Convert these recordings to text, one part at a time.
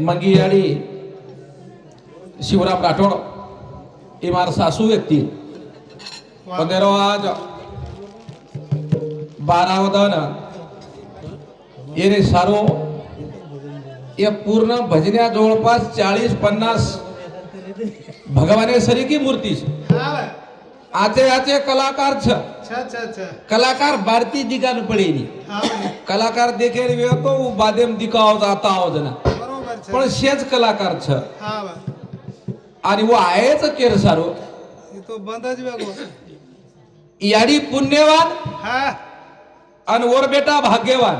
मंगी आणि शिवराम राठोड એ મારા સાસુ વ્યક્તિ પંદરો આજ બારાવદન એ रे सारो या पूर्ण भजन्या जवळपास चाळीस पन्नास भगवाने की मूर्ती છે હા ભાઈ. આચે આચે કલાકાર છે અચ્છા અચ્છા અચ્છા કલાકાર ભારતી દિગાન પડેલી હા ભાઈ. કલાકાર દેખે રહ્યો તો હું બાદેમ દિકાવ જાતા આવો જના બરોબર છે પણ સેજ કલાકાર છે હા ભાઈ. आणि वो आहेच केर सारो એ તો બંધ જ વેગો याडी पुण्यवान હા आणि वर बेटा भाग्यवान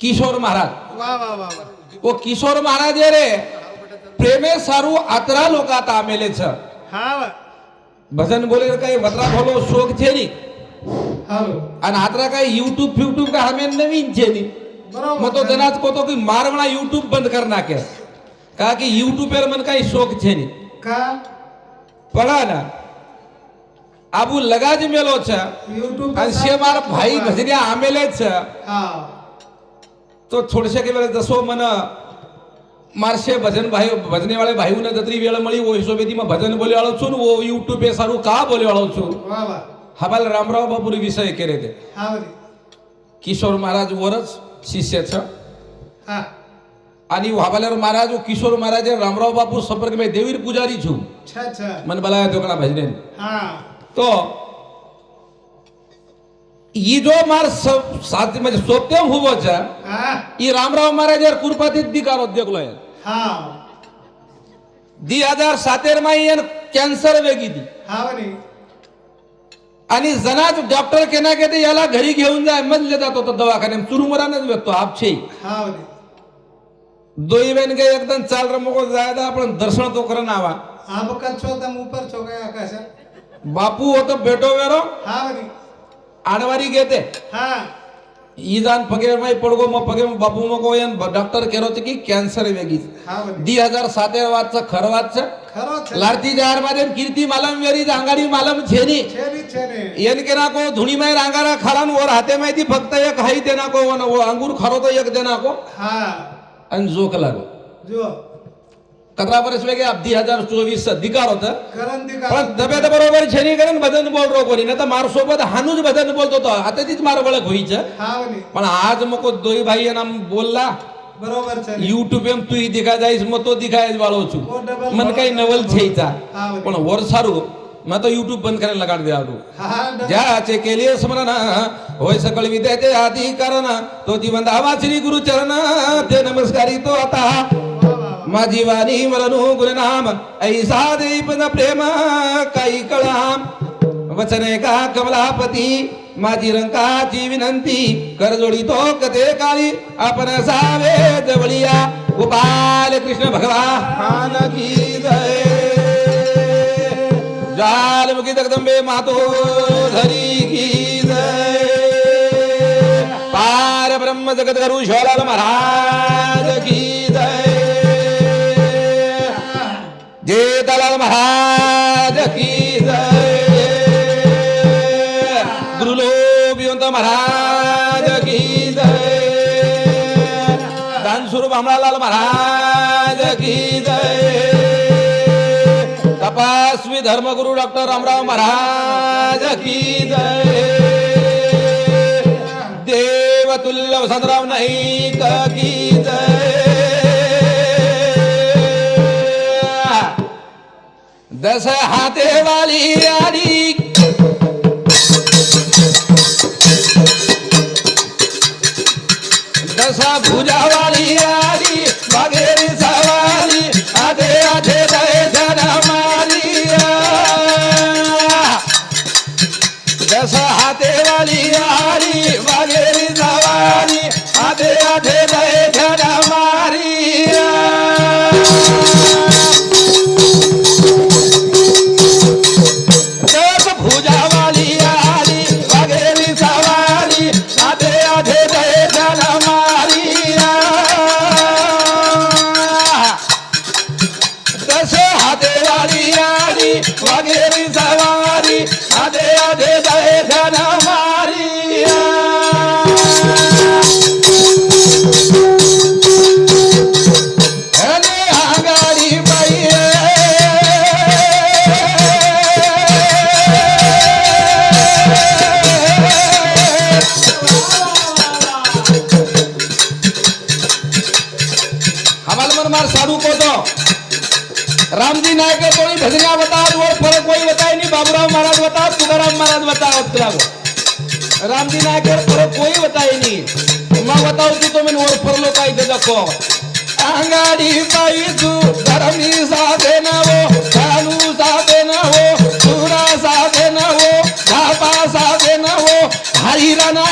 किशोर महाराज વાહ વાહ વાહ વાહ वो किशोर महाराज हे रे प्रेमे सारू अतरा लोक आता आमेले छ હા ભાઈ. भजन बोले काही वत्रा भलो शोक छे नी હાલો आणि हातरा काही युट्यूब फ्युट्यूब का हमें नवीन छे नी બરોબર मग तो છે. जनाच कोतो की मारवणा युट्यूब बंद कर नाके का की युट्यूब पर मन काही शोक छे नी કા पडा ना आबू लगाज मेलो छ યુટ્યુબ પર आणि शे मार भाई भजनिया आमेले छ હા तो थोडशे के वेळे जसो मन मारशे भजन भाई भजने वाले भाई ने जत्री वेळ मळी वो हिशोबे ती मग भजन बोले वाळो छून वो युट्यूब पे सारू का बोले वाळो छू વાહ વાહ हबाल रामराव शिष्याचा. हा. आणि वाबालर महाराज वो किशोर महाराज रामराव बापू संपर्क में देवीर पुजारी छू. मन बलाया दोकना भजने तो ये जो मार सब साथ म्हणजे सोप्यम हुबो ई रामराव महाराज यार कुरपातीत दिकार देखलो यार. हां. दी हजार सातेर माई यार कॅन्सर वेगी दी. आणि जनाच डॉक्टर केना केते याला घरी घेऊन जाय मधले जात होतो दवाखान्यात. चुरुमुरानच भेटतो आपशे दोई बेन गे एकदम चाल रमको जायदा आपण दर्शन तो कर नावा ऊपर बापू होतो भेटो वेरो. हा आडवारी घेते हा. ई जाण पगे माई पडगो मग पगे बापू मग येन डॉक्टर केलो होते की कॅन्सर वेगीच दी हजार साते वाजचं खरं वाजचं लाडती जारमध्ये कीर्ति मालम वेरी जांगाडी मालम छेनी येन के ना को धुणी माई रांगारा खारान वर हाते माहिती फक्त एक हाई देना को अंगूर खरो तो एक देना को आणि जोक लागो जो कतरा बरस वेगळे अब्दी हजार चोवीस अधिकार होत. दबे दब्यात बरोबर झेरी करण भजन बोल रो कोणी ना तर मार सोबत हानूच भजन बोलत होतो आता तीच मार बळक होईच पण आज मग दोई भाई यांना बोलला बरोबर युट्यूब एम तू दिखा जाईस मग तो दिखा बाळवचू मन काही नवल छेचा पण वर सारू मग तो युट्यूब बंद करायला काढ द्यालो ज्याचे केले स्मरण होय सकळ विद्याचे आधी कारण तो जीवन दावा श्री गुरु चरण ते नमस्कारी तो आता. మా జీవాని వలను ऐसा ఐసా దీపన ప్రేమ కైకళాం वचने का कमलापती माझी रंकाची विनंती करजोडी तो कते काली आपण सावे जवळिया गोपाल कृष्ण भगवान की जय जालमुखी जगदंबे मातो धरी की जय पार ब्रह्म जगत गुरु शोलाल महाराज की महाराज की जय। गुरुलोभिवंत महाराज की जय। दानस्वरूप अमरालाल महाराज की जय। तपासवी धर्मगुरु डॉक्टर रामराव महाराज की जय। देवतुल्य वसंतराव नाईक की जय। दस हाते वाली आली तुकाराम महाराज राम जी ना कर पर कोई बताए नहीं. मग बताओ कि तो मैंने वर फरलो काय ते देखो अंगाडी पाई तू धरमी साधे नवो हो, कानू साधे नवो हो, सुरा साधे नवो हो, धापा साधे नवो हरिरा नायक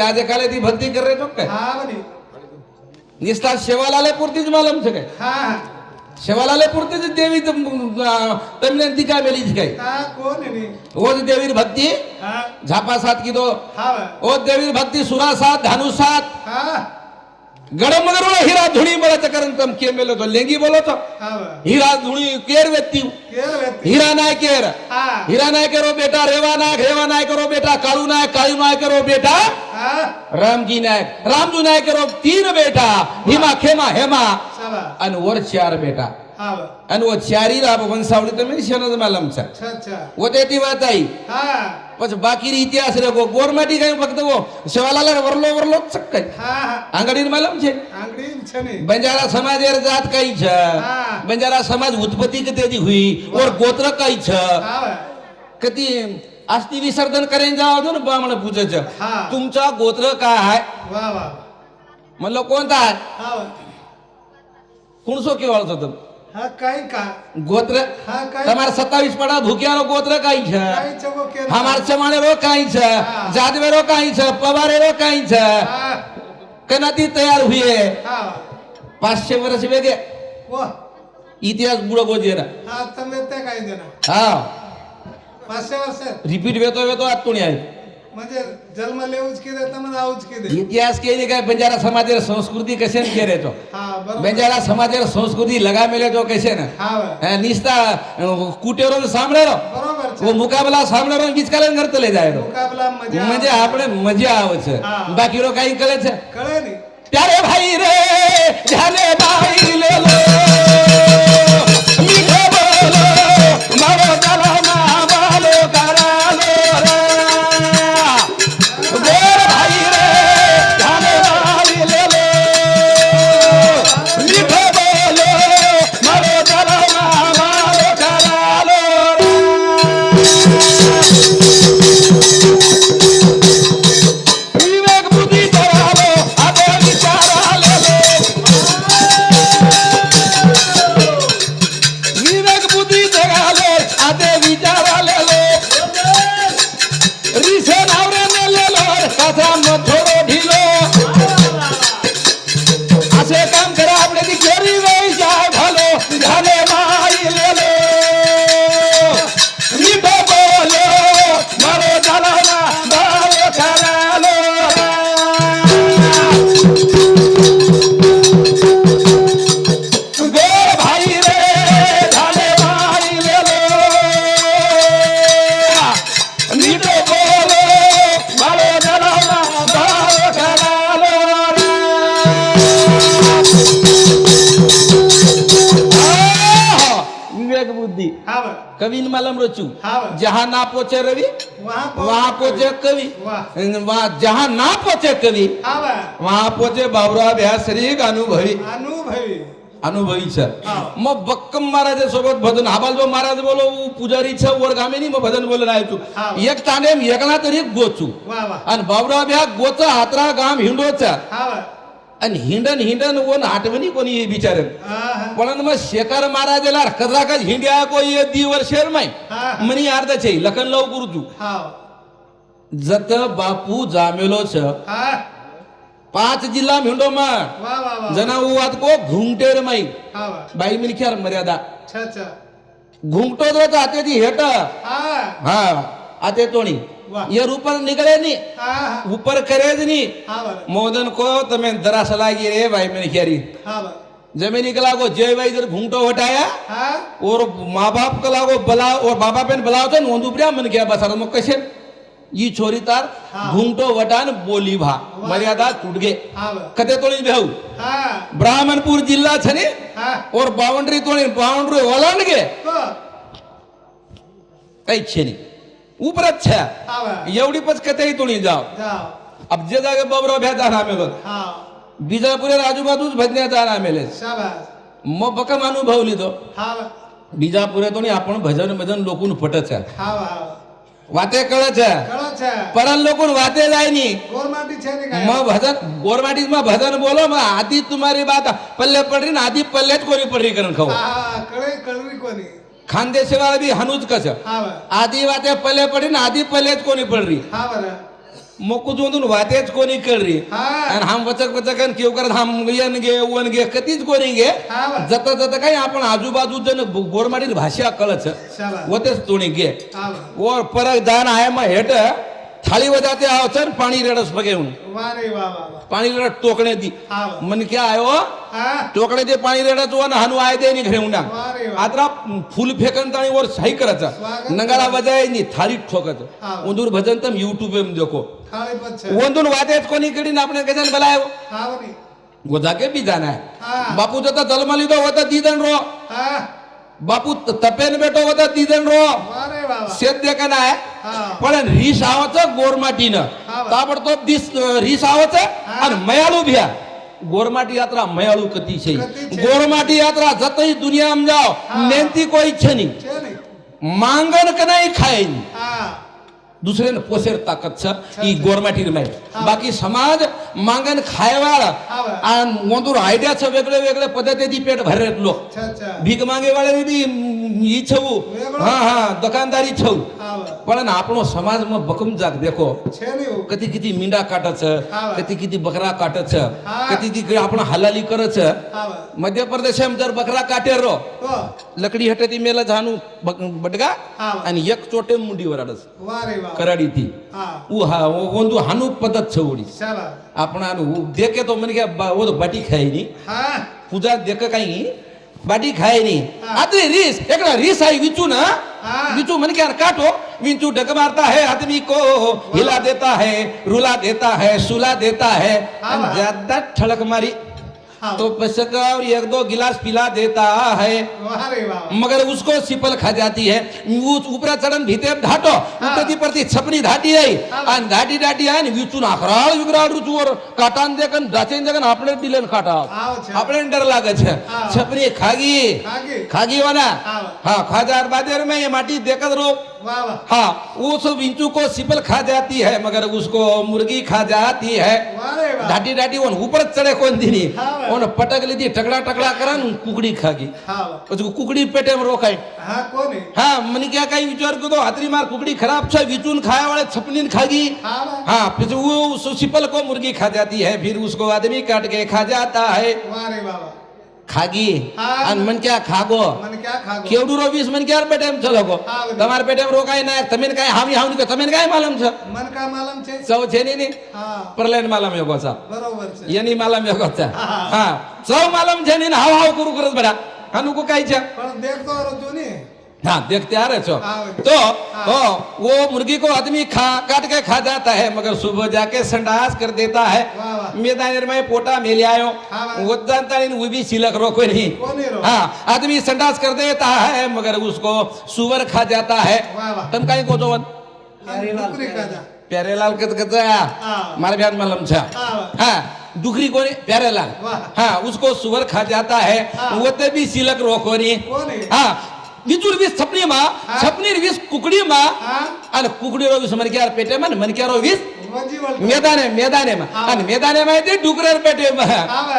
आज ती भक्ती कर रे तो काय? हा निस्ता शेवालाला पुरतीच मालम आमचं काय? हा शेवालाला पुरतीच देवी तमिळन ती काय मेली काय? हा, कोण देवीर भक्ती झापा सात की तो हा, ओज देवीर भक्ती सुरा सात धानू सात. हा. गडम मगर हीरा धुणी बोला चकरन तम के मेलो तो लेंगी बोलो तो हा. हीरा धुणी केर व्यक्ती. हीरा नाय केर. हा. हीरा नाय करो बेटा रेवा नायक रेवा नाय करो बेटा काळू नायक काळू नाय करो बेटा. हा. रामजी नायक रामजू नायक करो तीन बेटा. हिमा खेमा हेमा. आणि वर चार बेटा. हा. आणि वो चारी राब वंशावली तर मी शेणच मॅलमचा. वो ते ती हा. પછી બાકી ઇતિહાસ રે ગોરમાટી કઈ ફક્ત વો શિવાલાલ વરલો વરલો ચક્કઈ हा हा આંગડીને માલમ છે आंगडी छने બંજારા સમાજ એર જાત કઈ છે હા. બંજારા સમાજ ઉત્પત્તિ કતેથી હુઈ ઓર ગોત્ર કઈ છે हा वा. કતી આસ્તી વિસર્જન કરીને જાવ છો ને બામણ પૂછે છે હા. तुमचा गोत्र काय आहे वा वा म्हणलं कोणता आहे हा वा. कुणसो केवाळतो હા કાઈ કા? ગોત્ર હા કાઈ તમાર 27 પડા ભૂખ્યાનો ગોત્ર કાઈ છે? કાઈ છે ગોત્ર કાઈ છે? જાદવેરો કાઈ છે? પવારેરો કાઈ છે? કનાથી તૈયાર હુએ? હા. 500 વર્ષ વેગે. વાહ ઇતિહાસ બુડો ગોજેરા હા તમે તે કાઈ દેના. હા. 500 વર્ષ. રિપીટ વેતો વેતો આત તુણી આવી. म्हणजे जन्म लेऊच की देता म्हणजे आऊच की दे इतिहास के काय बंजारा समाजेर संस्कृती कशे न केरे तो हा बरोबर बंजारा समाजेर संस्कृती लगा मेले तो कशे न हा वा. हा, निस्ता कुटेरो સાંભળે રો बरोबर वो मुकाबला સાંભળે રો વિચકાલે કરતલે જાય રો मुकाबला मजा म्हणजे આપણે મજા આવે છે હા. બાકી રો કાઈ કરે છે कळे नाही प्यारे भाई रे जाने भाई ले सोचू जहा ना पोचे रवि वहा पोचे कवी. जहा ना पोचे कवी वहा पोचे बाबुराव भ्यासरीक अनुभवी. अनुभवी. अनुभवी छ मग बक्कम महाराजा सोबत भजन हाबालबा महाराज बोलो पुजारी छ वर्गामिनी मग भजन बोल राय तू. एक ताने एकला तरी गोचू. आणि बाबुराव भ्या गोचा हातरा गाम हिंडोचा. आणि हिंडन हिंडन कोण आठवणी कोणी बिचारे पण मग शेखर महाराजाला कदाकच हिंड्या कोई दी वर्षेर माय हा. मनी अर्ध छे लखन लव गुरुजू जत बापू जामेलो छ. हा. पाच जिल्हा हिंडो मा. वा वा वा जना उवात को घुंगटेर माई. बाई मिलख्यार मर्यादा. घुंगटो जो तो हाते दी हेट हा आते तोणी. ये ऊपर निकले नाही ऊपर करे मोदन को तो मैं दरास लागी रे भाई मैंने खेरी। जमीनी के लागो जय भाई जर घुमटो हटाया। और माँ बाप का लागो बला और माँ बाप बलाओ तो नोंदू प्रिया मन क्या बसा मग कसे ई छोरी तार घुमटो वटान बोली भा। मर्यादा टूट गे कते तोड़ी भाऊ ब्राह्मणपुर जिल्हा छने और बाउंड्री तोड़ी बाउंड्री ओलांड गे काही छे नाही उपरच छ्या हा बा एवढी पच कतेही तोडी जाव जाओ अब जे जागे बबरो भ्या जाणार मेलो हा बिजापुरेर आजूबाजूच भजन्या जाणार मेले शाबास मग बकम अनुभवली तो हा बा बिजापुरेतून आपण भजन भजन लोकून फटच आहे હા વા હા वाते कळच आहे કળો છે परन लोकून वाते जाय नी ગોરમાટી છે ને કાંઈ? मग भजन गोरमाटीत मग भजन बोलो मग आधी तुम्हारी बात पल्ले पडरी ना आधी पल्लेच कोणी पडरी करून खाऊ હા હા કળે કળવી કોની खानदेशवाला भी हनुज कस? आधी वाते पले पडीन आधी पलेच कोणी पडरी हा बरं. वातेच कोणी कळली? आणि हम वचक वचक आणि किव करत हा येन गे वन गे कधीच कोणी गे हा बरं. जत जत काही आपण आजूबाजू जण गोरमाडील भाषा कळच. वतेच तोणी गे वर परत जाण आहे मग हेट. थाली वजाते आओ चल पानी रड़स पगे पाणी पानी टोकणे टोकने दी मन क्या आयो हो? टोकने दे पाणी रडत वन हनु आय दे नि ना आता फुल फेकन आणि वर सही करायचा नगाला वजाय नि थाली ठोकत. उंदूर भजन तम युट्यूब देखो. उंदूर वादेत कोणी कडी ना आपण कजन बलायो हो. गोदा के बी जाना है. बापू जता जन्म लिदो होता दीदन रो. बापू तपेन बेटो होता तिजन रो. सेद्य का नाय पण ही सावच गोरमाटीनं. ताबडतोब दिस रिस सावच आणि मयाळू भिया. गोरमाटी यात्रा मयाळू कती छे गोरमाटी यात्रा जतई दुनिया में जाओ नेंती कोई छनी. मांगन का नाही खाईन दूसरे पोसेर ताकत छ ई गोरमाटीर में बाकी समाज मांगन खायवाळा. आ मोंदूर आयड्याच वेगळे वेगळे दी पेट भरलेत लोक. भीक मागे वाले बी ही छऊ. हा हा दुकानदारी छऊ. પણ આપણો સમાજમાં બકમજાક દેખો કદી કીધી મીંડા કાઢે છે કદી કીધી બકરા કાઢે છે કદી કીધી આપણે હલાલી કરે છે મધ્યપ્રદેશ એમ જર બકરા કાઢે રો લકડી હટેથી મેલે જાનું બટગા અને એક ચોટે મુંડી વરાડે છે કરાડી થી ઉ હા ઓંદુ હાનું પદ્ધત છે ઓડી આપણાનું દેખે તો મને કે ઓ તો બાટી ખાય ની પૂજા દેખે કઈ બાટી ખાય ની આતરી રીસ એકડા રીસ આવી વિચું ને વિચું મને ક્યાં કાઢો विंचू डग मारता है आदमी को हिला देता है रुला देता है सुला देता है। ज्यादा ठड़क मारी तो पसका और एक दो गिलास पिला देता है। मगर उसको सिपल खा जाती है। उपरा चढ़न भीते ढाटो प्रति प्रति छपनी धाटी है। ढाटी ढाटी है आहे विचून विकराल रुचु और काटान देखन दाचेन देखन अपने डिलेन काटा अपने डर लागे छे। छपनी खागी। खागी। वाला हो हां खाजार बाजार में ये माटी देखत रो हाँ उस विंचू को सिपल खा जाती है मगर उसको मुर्गी खा जाती है। डाटी डाटी वो ऊपर चढ़े को दिनी उन पटक ली थी टकड़ा टकड़ा करा कुकड़ी खा गई। उसको कुकड़ी पेटे में रोका हाँ, हाँ मन क्या कहीं विचार को तो हाथरी मार कुकड़ी खराब छे विचून खाया वाले छपनी खा गई। हाँ फिर वो उस सिपल को मुर्गी खा जाती है फिर उसको आदमी काट के खा जाता है। ખાગી અને મન ક્યાં ખાગો કેવડું રો વીસ મન ક્યાં પેટેમ છો લોકો તમારે પેટેમ રોકાય ના તમે કઈ હાવી હાવ કે તમે કઈ માલમ છો મન કા માલમ છે સૌ છે ની ની પ્રલેન માલમ યોગો છે બરોબર છે એની માલમ યોગો છે હા સૌ માલમ છે ની હાવ હાવ કુરુ કરત બરા અનુકો કાઈ છે પણ દેખતો રજો ની हाँ देखते आ रहे हाँ, तो ओ, वो मुर्गी को आदमी खा काट के खा जाता है मगर सुबह जाके संडास कर देता है। मैदान में पोटा मेले आयो हाँ। वो जानता नहीं वो भी सिलक रो कोई नहीं कोनी। हाँ आदमी संडास कर देता है मगर उसको सुअर खा जाता है। तुम कहीं को खाजा प्यारेलाल कत कत हाँ। मारे बयान मालूम छा हाँ। हाँ डुकरी को प्यारेलाल। हाँ उसको सुअर खा जाता है हाँ। वो ते भी सिलक रो कोनी विचूर वीस छपनी मा छपनीर वीस कुकडी मा आणि कुकडीवर वीस मनक्यावर पेटे मा मनक्यावर वीस मेदाने मेदाने मा आणि मेदाने माहिती डुकऱ्यावर पेटे मा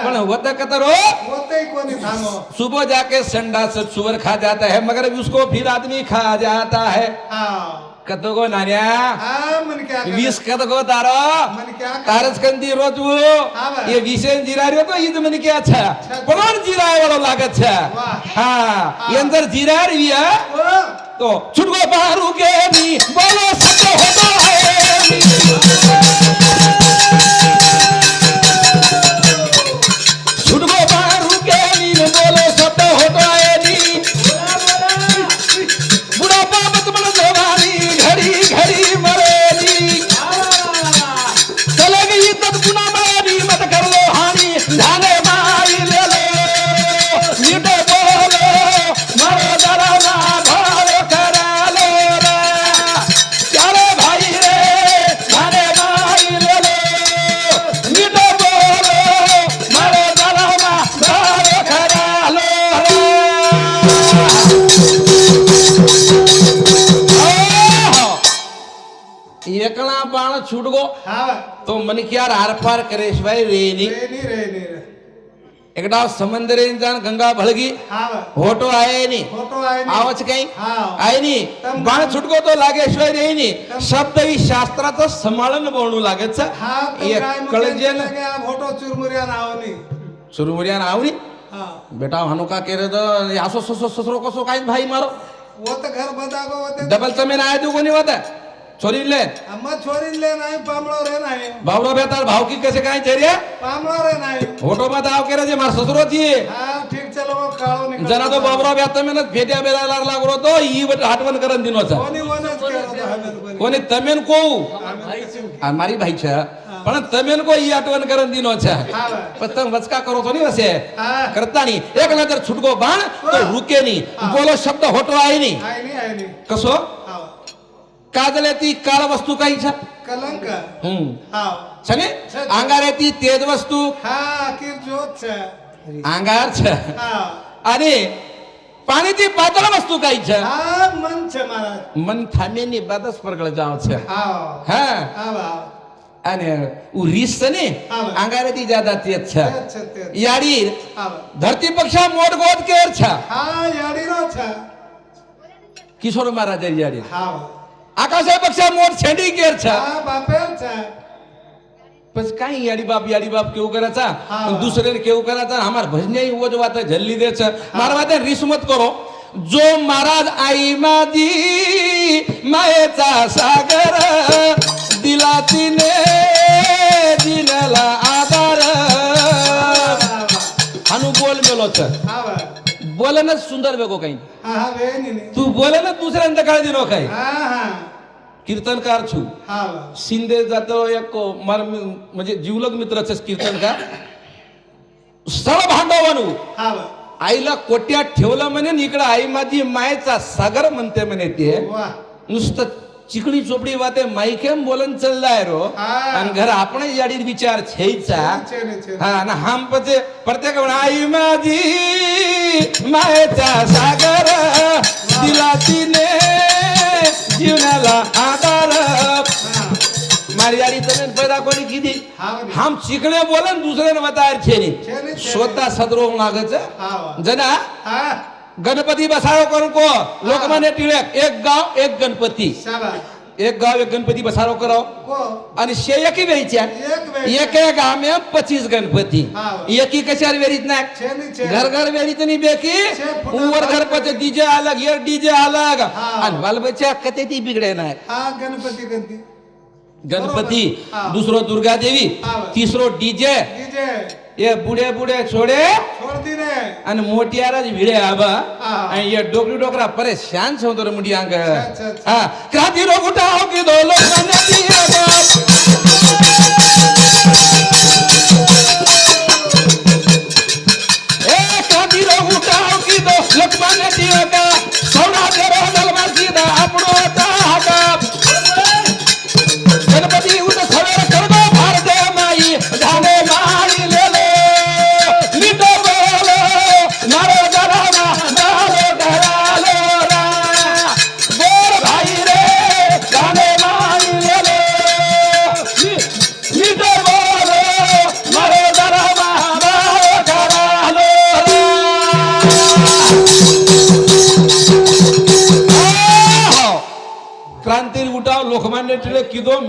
पण होत कतर हो सुबह जाके संडा सब सुवर खा जाता है मगर उसको फिर आदमी खा जाता है हाँ कतो को नान्या हाँ मन क्या करे? वीस कत को तारो मन क्या करे? તારસ કંદી રોજવું હા ભાઈ. એ વિશે જીરા રહ્યો તો ઈ જ મને ક્યાં છે છે. પણ જીરા વાળો લાગે છે વાહ. હા એ અંદર જીરા રહી હે? ओ, तो छुटको बारू के नी बोलो सत्य होता है એકલા બાણ છૂટગો हाँ તો મને ક્યાર આરપાર કરેશ ભાઈ રેની रे नहीं रे नहीं रे એકડા સમંદરે જાણ ગંગા ભળગી हाँ હોટો આયે ની फोटो आए नहीं આવો છે કઈ हाँ આય ની તમ- બાણ છૂટકો તો લાગે છે રે ની તમ- શબ્દ ઈ શાસ્ત્ર તો સંભાળન બોલનું લાગે છે हाँ तो એ गाय में કળજે ને लगे आप फोटो चुरमुरिया ना हो नहीं સુરમુરિયા ના આવની हाँ બેટા હનુકા કેરે તો આસો સસો સસરો કસો કાઈ ભાઈ મારો वो तो घर बता को वो तो ડબલ તમે చొరిల్లే అమ్మ చొరిల్లే నాయి పామలోరే भाव की कैसे काय चेरिया फोटो मत आव के रे मार ससुर जी हां ठीक चलो काळो निकल जना तो बावरा बेता मेन बेला लागला करो तो ई आठवण करन दिनोचा. कोणी वनच करतो तमेन को? आ मारी भाईचा. पण तमेन को ई आठवण करन दिनोचा. पण तम वचका करो तो नी वसे. करता नी. एक नजर छुटको बाण तो रुके नी. बोलो शब्द होटो आई नी. आई नी आई नी. कसो? કાગલેતી કાળ વસ્તુ કઈ છે? કલંક. હમ. હા. છે ને? આંગારેતી તેજ વસ્તુ. હા કિરજોત છે. આંગાર છે. હા. અરે પાણીથી પાતળ વસ્તુ કઈ છે? હા મન છે મન થામે ની બાદસ પરગળ જાવ છે. હા. હા? હા અને ઉ રીસ છે ને? આંગારેથી જ્યાદા તેજ છે. યાડી ધરતી પક્ષા મોટ ગોદ કેર છે. હા યાડી નો છે. કિશોર મહારાજ યાડી હા आकाशाई पक्षा मोर छेडी केर छ. हां बापेल छ. बस काही याडी बाप याडी बाप केऊ कराचा हाँ। दुसरे ने केऊ कराचा हमार भजनेई वो जो वाते झल्ली दे हाँ। मार वाते रिस करो. जो महाराज आई माजी मायेचा सागर दिला तिने दिलाला आधार. हनु बोल मेलो छ बोलणच सुंदर बेगो काही. तू बोलणच दुसऱ्यांदा काळजी नो काय कीर्तनकार छू. शिंदे जातो एक मार म्हणजे जीवलग मित्राच कीर्तनकार. सळ भांडवानू आईला कोट्यात ठेवला म्हणे इकडं आई माझी मायचा सागर म्हणते म्हणे ते. नुसतं चिकडी चोपडी वाते मायकेम बोलन चाललाय रो. आणि घर आपण याडीत विचार छेचा हा ना हाम पचे प्रत्येक आई माझी मायेचा सागर दिला तिने जीवनाला आधार. मारियारी पैदा कोणी किती? हम शिकणे बोलन दुसरे वतार छेनी स्वतः सदरो मागच. जना गणपती बसाव करून को लोकमान्य टिळक एक गाव एक गणपती. एक गाव एक गणपती बसारो करा आणि शेयकी व्हायच्या एक गाम्या पचीस गणपती. एकी कशा वेरीत नाही? घर घर वेरीत नाही बेकी. वर घरपत डीजे अलग ये डीजे अलग. आणि बालबच्या कते ती बिघडे नाही. गणपती गणपती. गणपती दुसरो दुर्गा देवी तिसरो डीजे. એ બુડે બુડે છોડે. છોડતી ને અને મોટિયાર જ ભીડે આબા અહીંયા ડોકરી ડોકરા પરેશાન છો તો મુડિયા હા ક્રાંતિ રો ઉઠાઓ કીધો લોકો નથી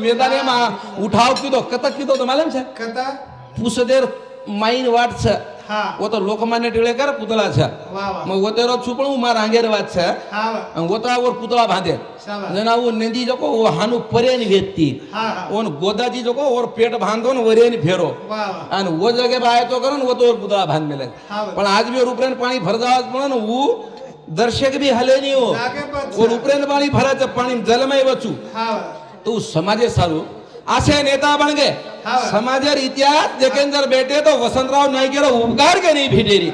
કીધો મેદાનેમાં ઉઠાવ કીધો કતક કીધો તો માલમ છે? કથા? પુસદેર માઈન વાટ છે. હા. ઓ તો લોકમાન્ય ટિળેકર પુતળા છે. વાહ વાહ. મग ઓતેરો છુપણ હું મારા આંગેર વાત છે. હા ઓતરા ઓર પુતળા બાંધે. જના ઓ નંદી જોકો ઓ હાનું પરેન વેચતી. હા હા. ઓન ગોદાજી જોકો ઓર પેટ બાંધો ને વરેન ફેરો વાહ વાહ. અને ઓ જગે બાય તો કરો ને વો તો પુતળા બાંધ મેલે. હા. પણ આજ બી રૂપરેન પાણી ભરદાવા પણ ને હું દર્શક બી હલે નહીં હો. ઓર ઉપરેન પાણી છે પાણી જલમય વચું. तू समाज सारू. असे नेता बनगे. समाज इतिहास देखे जर बेटे तो वसंतराव नाही गेलो उपकार के नाही भेटेरी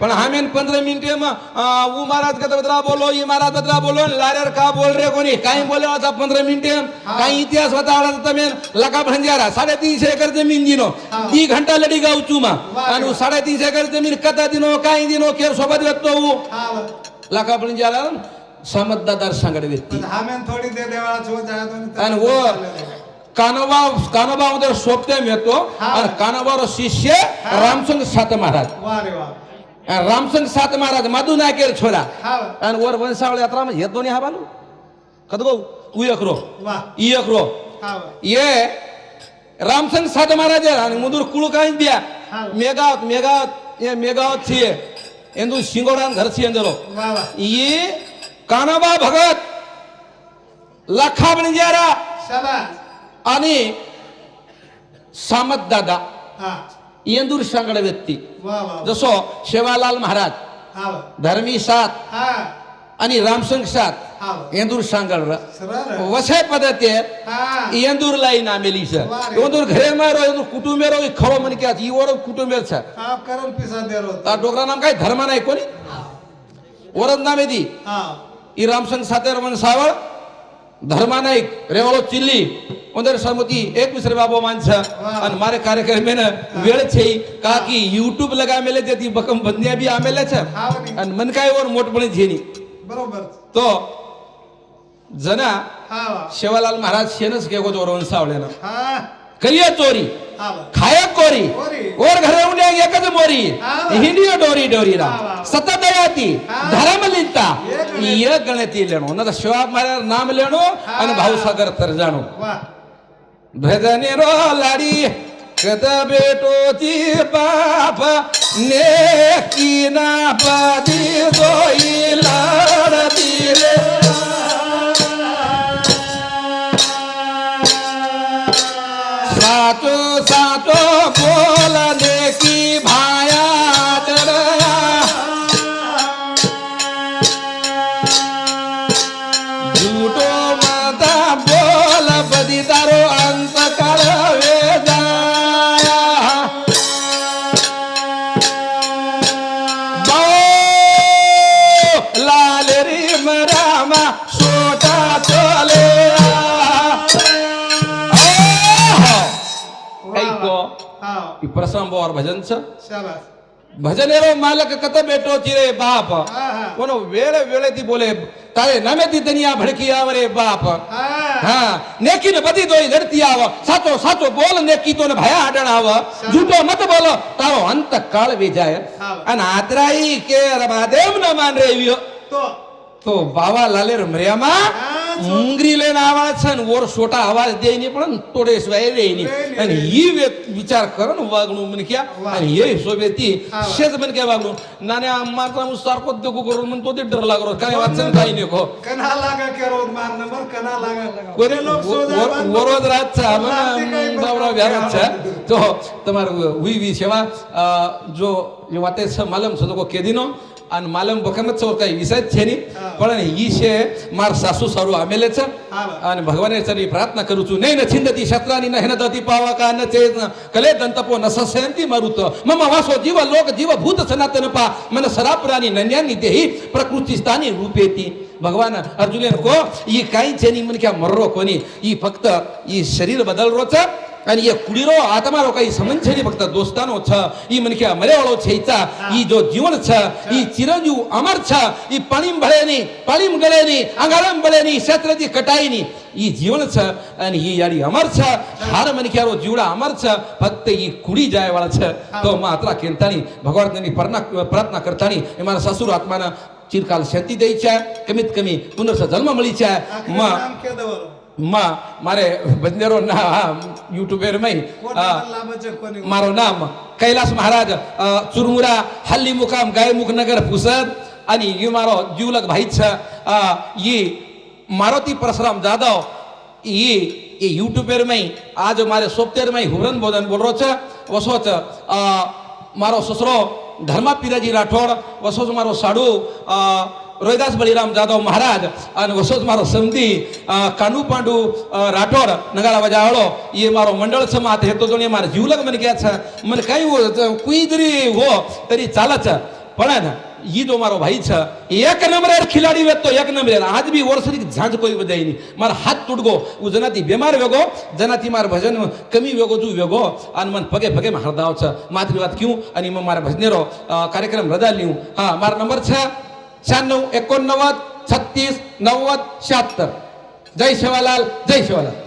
पण हमे पंधरा मिनटे महाराज का बोलो ये महाराज बदला बोलो लारे का बोल रे कोणी? काही बोले आता पंधरा मिनटे. काही इतिहास होता मेन. लका भंजारा साडे तीनशे एकर जमीन दिनो. ती घंटा लढी गाव चुमा आणि साडे तीनशे एकर जमीन कथा दिनो काही दिनो केर सोबत व्यक्त लागतो लका भंजारा ಸಮದ್ದಾದಾರ ಸಂಗಡ ವ್ಯಕ್ತಿ અને ઓ કાનોબા કાનોબા અંદર સોપતે મેતો અને કાનોબાનો શિષ્ય રામસંગ સાત મહારાજ. રામસંગ સાત મહારાજ માદુ નાકેર છોરા અને ઓર વંશાવળ યાત્રામાં હેતો નહીં હાવાનું કદગો ઉયકરો ઈયકરો એ રામસંગ સાત મહારાજ અને મુદુર કુળ કાઈ દ્યા મેગાવત મેગાવત એ મેગાવત છે. એનું સિંગોડાન ઘર છે અંદરો. એ कानाबा भगत लखा बनजारा आणि सामत दादा येंदूर सांगड व्यक्ती. जसो शेवालाल महाराज धर्मी सात आणि रामसंग सात येंदूर सांगड. वसे पद्धती येंदूर लाई नामेली सर. येंदूर घरे मारो येंदूर कुटुंबेरो खरो मन क्या इवर कुटुंबे सर. डोकरा नाम काही धर्म नाही कोणी? ओरद नामे ಇರಾಮ್ಸಂಗ್ ಸತ್ಯರಮಣ್ ಸಾವಳ್ ಧರ್ಮಾನಾಯ್ಕ್ ರೇವಳೋ ಚಿಲ್ಲಿ ಒಂದರ ಸಮತಿ ಏಕ್ ಮಿಸ್ರಿ ಬಾಬು ಮಾನ್ಸ ಅನ್ ಮಾರೆ ಕಾರ್ಯಕ್ರಮೇನ ವೇಳ ಛೈ ಕಾಕಿ ಯೂಟ್ಯೂಬ್ ಲಗ ಆಮೇಲೆ ಜತಿ ಬಕಂ ಬಂದ್ಯಾ ಬಿ ಆಮೇಲೆ ಛ ಅನ್ ಮನ್ಕಾಯ್ ಓರ್ ಮೋಟ್ಪಣೆ ಝೇನಿ ಬರೋಬರ್ तो जना शेवालाल महाराज शेनच घेगोत वरवण सावळ्यानं कैया चोरी खाया कोरी और घर एकद मोरी हिंदी डोरी डोरीला सतत याती धर्म लिता ये गणती लेणो न शिवा महाराज नाम लेणो अन भाऊसागर तर जाणो भजने रो लाडी कद बेटो ती पाप ने की ना पादी दो પ્રસંગ ઓર ભજન છે? ભજન એરો માલક કત બેઠો ચીરે બાપ? કોનો વેળે વેળે થી બોલે તારે નામે થી તનિયા ભડકી આવે રે બાપ. હા. નેકી ને બધી દોઈ લડતી આવ. સાચો સાચો બોલ નેકી તો ને ભયા આડણ આવ. જૂઠો મત બોલો. તારો અંત કાળ જાય અને આદરાઈ કે મહાદેવ ના માન રેવ્યો. તો? તો બાવા લાલેર મર્યામાં હા, મુંગરી લઈને આવા છે ને ઓર છોટા અવાજ દે નહીં પણ તોડે સ્વાય રે નહીં રે નહીં, અને રે. ઈ વે- વિચાર કરો ને વાગણું મને ક્યાં વાહ. અને એ સોબેતી હા. શેજ મને ક્યાં વાગણું નાને આ માત્ર હું સારકો જ દેખું કરું મને તો તે ડર લાગરો કાંઈ વાત છે ને કાંઈ નહીં કહો કના લાગે કે રોજ માર નંબર કના લાગે કોરે એ લોક સોજા બાંધો. વરોદ રાત છે રાતે કઈ મને બાવડા વ્યારત છે તો તમારું હુઈ વી સેવા અ, જો એ વાતે છે માલમ છે લોકો કેદીનો અને માલમ બખમત છે કઈ વિષય જ છે નહીં પણ ઈ છે માર સાસુ સારું આમેલે છે હા. અને ભગવાને સરી પ્રાર્થના કરું છું નહીં ન છિંદતી શસ્ત્રાની ન હેનદતી પાવાકા ન ચે કલે દંતપો ન સસયંતી મરુત મમ વાસો જીવ લોક જીવ ભૂત સનાતન પા મન સરાપરાની નન્યાની દેહી પ્રકૃતિ સ્થાની રૂપેતી ભગવાન અર્જુને કહો ઈ કાંઈ છે નહીં મને ક્યાં મર્રો કોની ઈ ફક્ત ઈ શરીર બદલરો છે અને એ કુડીરો આ તમારો કઈ સંબંધ છે નહીં ફક્ત દોસ્તાનો છે ઈ મને ક્યાં મરેવાળો છે ઈચ્છા ઈ જો જીવન છે ઈ ચિરંજીવ અમર છે ઈ પાણીમ ભળે નહીં પાણીમ ગળે નહીં આંગાળામ ભળે નહીં ક્ષેત્રથી કટાઈ નહીં ઈ જીવન છે અને ઈ યારી અમર છે હાર મને ક્યારો જીવડા અમર છે ફક્ત ઈ કુડી જાય વાળા છે તો માં આતરા કેંતાની ભગવાનની પ્રાર્થના પ્રાર્થના કરતાની એ મારા સસુર આત્માના ચિરકાલ શાંતિ દઈ છે કમિત કમી પુનર્સ જન્મ મળી છે આખરે માં નામ કે દેવાનું માં મારે બંદરો ના યુટ્યુબર મય કોટા લાભ છે કોની મારું નામ કૈલાસ મહારાજ અ, ચુરમુરા હલ્લી મુકામ ગાયમુખ નગર પુસદ અને એ મારો જીવલક ભાઈ છે અ, ઈ મારુતિ પરશુરામ જાદવ ઈ એ યુટ્યુબર મય આજ મારે સોફ્ટવેર મય હુરન બોધન બોલો છે વસો છે અ, મારો સસરો ધર્મા પીરાજી રાઠોડ વસો છે મારો સાડુ અ, રોહિદાસ બળીરામ જાદવ મહારાજ અને વસોજ મારો સમધી અ, કાનુ પાંડુ અ, રાઠોડ નગારા વજાવાળો એ મારો મંડળ છે માથે તો જોણે મારે જીવલક મને કહે છે મને કઈ હો કુઈદરી હો તરી ચાલે છે પણ ને ઈ જો મારો ભાઈ છે એક નંબર ખિલાડી વેત તો એક નંબર આજ બી વર્ષની ઝાંઝ કોઈ બધાય નહીં મારા હાથ તૂટગો હું જેનાથી બીમાર વેગો જેનાથી મારા ભજન કમી વેગો તું વેગો અને મને પગે પગે માં હરદાવ છે મારી વાત ક્યું અને એમાં મારા ભજનેરો અ, કાર્યક્રમ રજા લ્યું હા મારો નંબર છે शहाण्णव एकोणनव्वद छत्तीस नव्वद शहात्तर. जय शिवालाल जय शिवालाल.